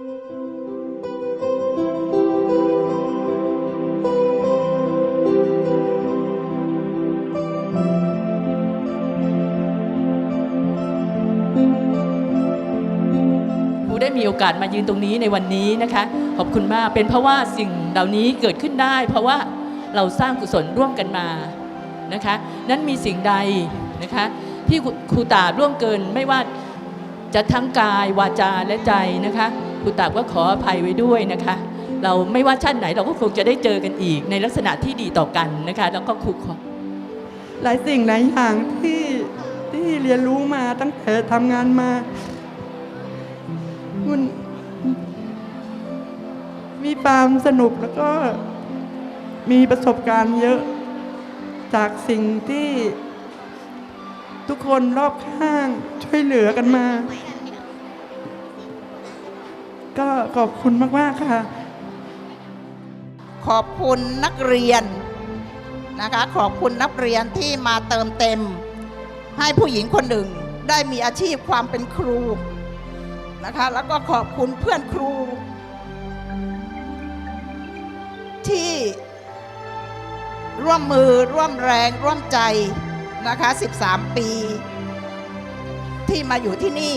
ครูได้มีโอกาสมายืนตรงนี้ในวันนี้นะคะขอบคุณมากเป็นเพราะว่าสิ่งเหล่านี้เกิดขึ้นได้ เพราะว่าเราสร้างกุศลร่วมกันมานะคะนั้นมีสิ่งใดนะคะที่ครูตาบร่วมเกินไม่ว่าจะทั้งกายวาจาและใจนะคะ ครูตาบก็ขออภัยไว้ด้วยนะคะ เราไม่ว่าชาติไหนเราก็คงจะได้เจอกันอีกในลักษณะที่ดีต่อกันนะคะ แล้วก็ครูขอหลายสิ่งหลายอย่างที่ที่เรียนรู้มาตั้งแต่ทำงานมามันมีความสนุกแล้วก็มีประสบการณ์เยอะจากสิ่งที่ทุกคนรอบข้างช่วยเหลือกันมา ขอบคุณมากๆค่ะ ขอบคุณนักเรียนนะคะ ขอบคุณนักเรียนที่มาเติมเต็ม ให้ผู้หญิงคนหนึ่งได้มีอาชีพความเป็นครูนะคะ แล้วก็ขอบคุณเพื่อนครู ที่ร่วมมือร่วมแรงร่วมใจนะคะ 13 ปี ที่มาอยู่ที่นี่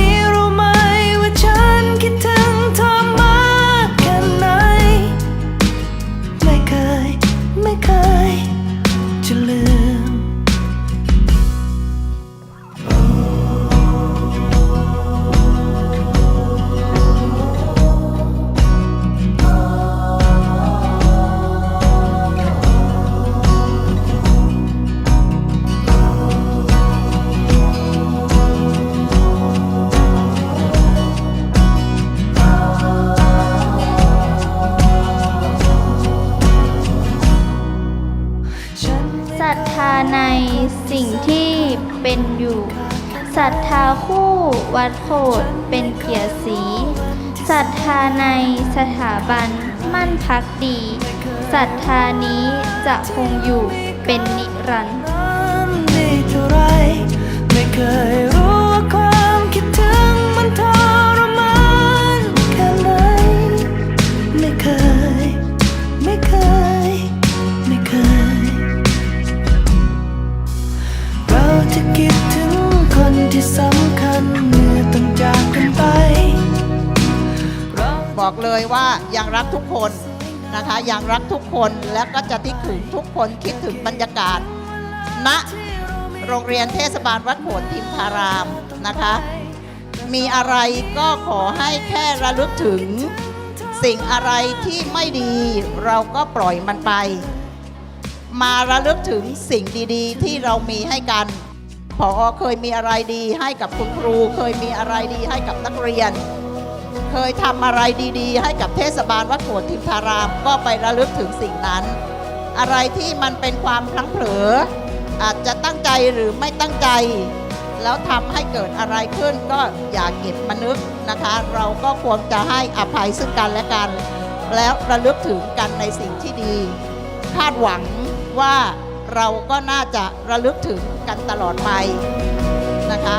ี้ เป็นอยู่ศรัทธาคู่วัดโพธเป็นเกียรติศรีศรัทธาในสถาบันมั่นพักดีศรัทธานี้จะคงอยู่เป็นนิรันดร์ไม่เคยรู้ความคิดถึงมันทรมานแค่ไหนไม่เคย ไม่เคย คิดถึงคนที่สำคัญเมื่อต้องจากกันไป บอกเลยว่ายังรักทุกคนนะคะยังรักทุกคนแล้วก็จะคิดถึงทุกคนคิดถึงบรรยากาศณโรงเรียนเทศบาลวัดโขนทิมพารามนะคะ มีอะไรก็ขอให้แค่ระลึกถึง สิ่งอะไรที่ไม่ดีเราก็ปล่อยมันไป มาระลึกถึงสิ่งดีๆ ที่เรามีให้กัน พอเคยมีอะไรดีให้กับคุณครู เคยมีอะไรดีให้กับนักเรียน เคยทำอะไรดีๆ ให้กับเทศบาลวัดโขนทิมธาราม ก็ไประลึกถึงสิ่งนั้น อะไรที่มันเป็นความพลั้งเผลออาจจะตั้งใจหรือไม่ตั้งใจ แล้วทำให้เกิดอะไรขึ้นก็อย่าเก็บมานึกนะคะ เราก็ควรจะให้อภัยซึ่งกันและกัน แล้วระลึกถึงกันในสิ่งที่ดี คาดหวังว่า เราก็น่าจะระลึกถึงกันตลอดไปนะคะ